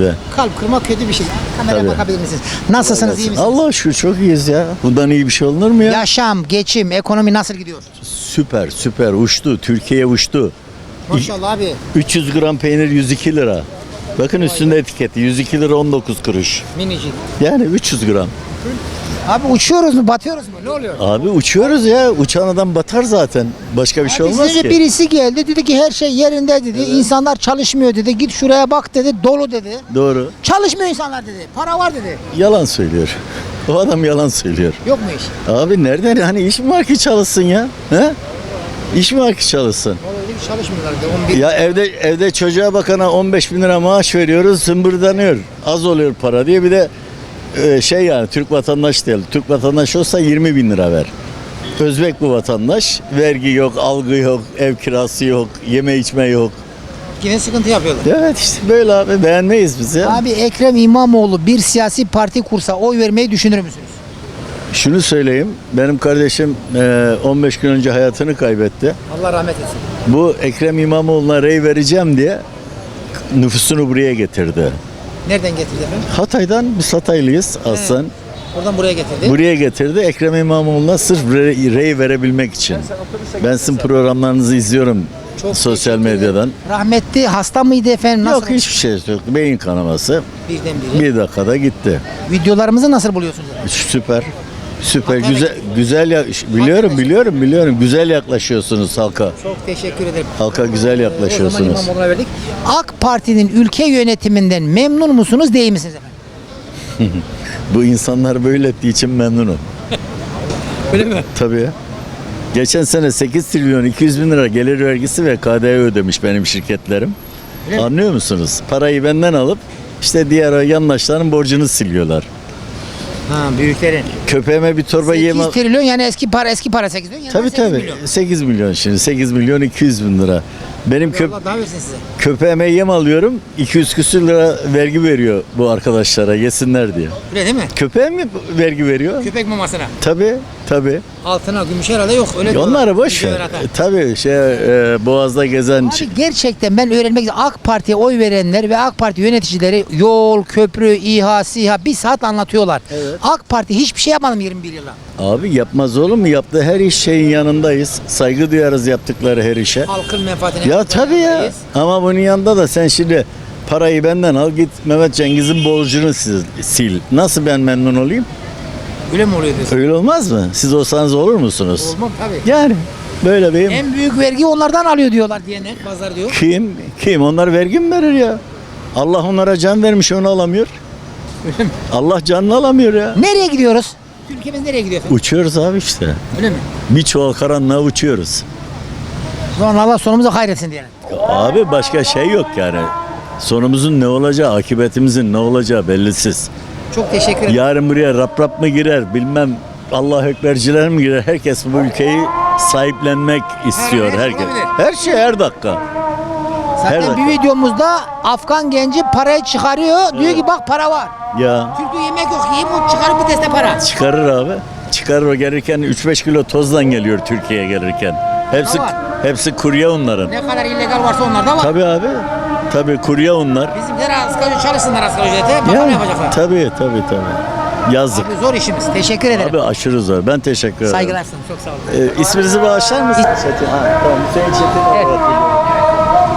Ve Kalp kırmak kötü bir şey. Kameraya Tabii. bakabilir misiniz? Nasılsınız, iyi misiniz? Allah şükür çok iyiyiz ya. Bundan iyi bir şey olur mu ya? Yaşam, geçim, ekonomi nasıl gidiyor? Süper süper uçtu. Türkiye uçtu. Maşallah abi. 300 gram peynir 102 lira. Bakın üstünde etiketi 102 lira 19 kuruş. Minicik. Yani 300 gram. Abi uçuyoruz mu, batıyoruz mu? Ne oluyor? Abi uçuyoruz ya. Uçan adam batar zaten. Başka bir şey Abi olmaz size ki. birisi geldi dedi ki her şey yerinde dedi. İnsanlar çalışmıyor dedi. Git şuraya bak dedi. Dolu dedi. Doğru. Çalışmıyor insanlar dedi. Para var dedi. Yalan söylüyor. O adam yalan söylüyor. Yok mu iş? Abi nereden hani iş mi var ki çalışsın ya? He? İş mi var ki çalışsın? Vallahi çalışmıyorlar dedi. 11 Ya evde evde çocuğa bakana 15 bin lira maaş veriyoruz zımbırdanıyor. Az oluyor para diye bir de e, şey yani Türk vatandaş değil. Türk vatandaş olsa 20 bin lira ver. Özbek bu vatandaş. Vergi yok, algı yok, ev kirası yok, yeme içme yok. yine sıkıntı yapıyorlar. Evet işte böyle abi beğenmeyiz biz ya. Abi Ekrem İmamoğlu bir siyasi parti kursa oy vermeyi düşünür müsünüz? Şunu söyleyeyim. Benim kardeşim e, 15 gün önce hayatını kaybetti. Allah rahmet etsin. Bu Ekrem İmamoğlu'na rey vereceğim diye nüfusunu buraya getirdi. Nereden getirdi efendim? Hatay'dan biz Hataylıyız aslan. Oradan buraya getirdi. Buraya getirdi Ekrem İmamoğlu'na sırf rey, rey verebilmek için. Ben sizin programlarınızı izliyorum Çok sosyal medyadan. Rahmetli hasta mıydı efendim? Nasıl? Yok hiçbir şey yok. Beyin kanaması Birden biri. bir dakikada gitti. Videolarımızı nasıl buluyorsunuz? efendim? Süper. Süper Hakikaten güzel güzel ya biliyorum biliyorum biliyorum güzel yaklaşıyorsunuz halka. Çok teşekkür ederim. Halka güzel O zaman yaklaşıyorsunuz. İmamoğlu'na verdik. AK Parti'nin ülke yönetiminden memnun musunuz değil misiniz efendim? Bu insanlar böyle ettiği için memnunum. Öyle mi? Tabii. ya. Geçen sene 8 trilyon 200 bin lira gelir vergisi ve KDV ödemiş benim şirketlerim. Öyle mi? Anlıyor musunuz? Parayı benden alıp işte diğer yandaşların borcunu siliyorlar. Ha büyüklerin. Köpeğime bir torba 8 yem al... trilyon yani eski para eski para 8 milyon. Yani Tabii 8 tabii. milyon. 8 milyon şimdi. 8 milyon 200 bin lira. Benim köp Allah daha versin size. köpeğime yem alıyorum. 200 küsür lira vergi veriyor bu arkadaşlara yesinler diye. Öyle değil mi? Köpeğe mi vergi veriyor? Köpek mamasına. Tabii tabii. Altına gümüş herhalde yok. Öyle diyorlar. Onları boş ver. atar. E, Tabii şey e, Boğaz'da gezen Abi gerçekten ben öğrenmek. AK Parti'ye oy verenler ve AK Parti yöneticileri yol, köprü, İHA, SİHA bir saat anlatıyorlar. AK Parti hiçbir şey yapmadı mı 21 yılda? Abi yapmaz olur mu? Yaptığı her iş şeyin yanındayız. Saygı duyarız yaptıkları her işe. Halkın menfaatine. Ya tabii ya. Ama bunun yanında da sen şimdi parayı benden al git Mehmet Cengiz'in borcunu sil. sil. Nasıl ben memnun olayım? Öyle mi oluyor diyorsun? Öyle olmaz mı? Siz olsanız olur musunuz? Olmam tabii. Yani böyle benim. En büyük vergi onlardan alıyor diyorlar diyenler. Bazıları diyor. Kim? Kim? Onlar vergi mi verir ya? Allah onlara can vermiş onu alamıyor. Öyle mi? Allah canını alamıyor ya. Nereye gidiyoruz? Ülkemiz nereye gidiyor efendim? Uçuyoruz abi işte. Öyle mi? Bir çuval karanlığa uçuyoruz. Zaman Allah sonumuzu hayretsin diyelim. Abi başka şey yok yani. Sonumuzun ne olacağı, akıbetimizin ne olacağı bellisiz. Çok teşekkür ederim. Yarın buraya rap rap mı girer, bilmem Allah ekberciler mi girer? Herkes bu ülkeyi sahiplenmek istiyor. her şey herkes. olabilir. Her şey her dakika. Zaten her bir dakika. videomuzda Afgan genci parayı çıkarıyor. Diyor ki bak para var. Ya diyor yemek yok yiyeyim o çıkarıp bir teste para. çıkarır abi. Çıkarır o gelirken 3-5 kilo tozdan geliyor Türkiye'ye gelirken. Hepsi Tamam. hepsi kurye onların. Ne kadar illegal varsa onlarda var. Tabii abi. Tabii kurye onlar. Bizimkiler asgari çalışsınlar asgari ücrete. Bakalım yapacaklar. tabii tabii tabii. Yazık. Abi zor işimiz. Teşekkür ederim. Abi aşırı zor. Ben teşekkür ederim. Saygılar sunum. Çok sağ olun. Ee, isminizi bağışlar mısınız? Çetin. Ha, tamam. Hüseyin Çetin. Evet.